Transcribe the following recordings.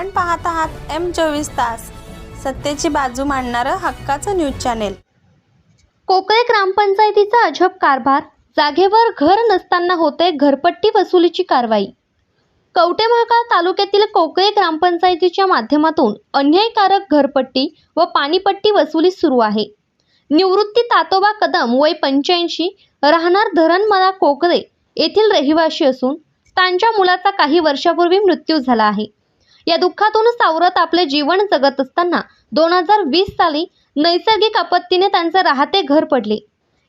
आपण पाहत आहात एम चोवीस तास सत्तेची बाजू मांडणारं हक्काचं न्यूज चॅनेल. कोकळे ग्रामपंचायतीचा अजब कारभार जागेवर घर नसताना होते घरपट्टी वसुलीची कारवाई. कवटेमहाकाळ तालुक्यातील कोकळे ग्रामपंचायतीच्या माध्यमातून अन्यायकारक घरपट्टी व पाणीपट्टी वसुली सुरू आहे. निवृत्ती तातोबा कदम वय पंच्याऐंशी राहणार धरणमला कोकळे येथील रहिवासी असून त्यांच्या मुलाचा काही वर्षापूर्वी मृत्यू झाला आहे. या दुःखातून सावरत आपले जीवन जगत असताना दोन हजार वीस साली नैसर्गिक आपत्तीने त्यांचे राहते घर पडले.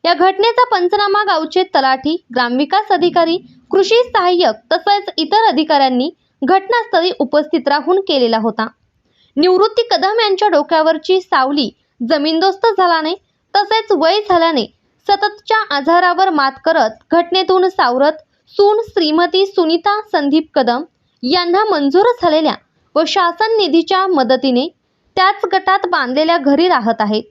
या घटनेचा पंचनामा गावचे तलाठी ग्रामविकास अधिकारी कृषी सहाय्यक तसेच इतर अधिकाऱ्यांनी घटनास्थळी उपस्थित राहून केलेला होता. निवृत्ती कदम यांच्या डोक्यावरची सावली जमीनदोस्त झाल्याने तसेच वय झाल्याने सततच्या आजारावर मात करत घटनेतून सावरत सून श्रीमती सुनीता संदीप कदम यांना मंजूर झालेल्या व शासन निधीच्या मदतीने त्याच गटात बांधलेल्या घरी राहत आहेत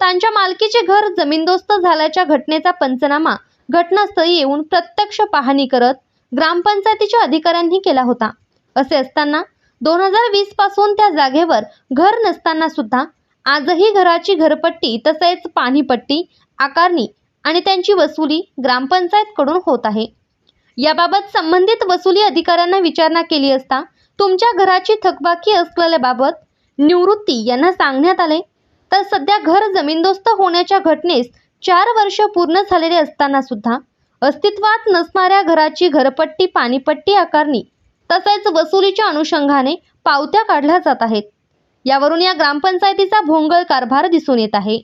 त्यांच्या मालकीचे घर जमीनदोस्त झाल्याच्या घटनेचा पंचनामा घटनास्थळी येऊन प्रत्यक्ष पाहणी करत ग्रामपंचायतीच्या अधिकाऱ्यांनी केला होता. असे असताना दोन हजार वीसपासून त्या जागेवर घर नसताना सुद्धा आजही घराची घरपट्टी तसेच पाणीपट्टी आकारणी आणि त्यांची वसुली ग्रामपंचायतकडून होत आहे. याबाबत संबंधित वसुली अधिकाऱ्यांना विचारणा केली असता तुमच्या घराची थकबाकी असलेल्याबाबत निवृत्ती यांना सांगण्यात आले. तर सध्या घर जमीनदोस्त होण्याच्या घटनेस चार वर्ष पूर्ण झालेले असताना सुद्धा अस्तित्वात नसणाऱ्या घराची घरपट्टी पाणीपट्टी आकारणी तसेच वसुलीच्या अनुषंगाने पावत्या काढल्या जात आहेत. यावरून या ग्रामपंचायतीचा भोंगळ कारभार दिसून येत आहे.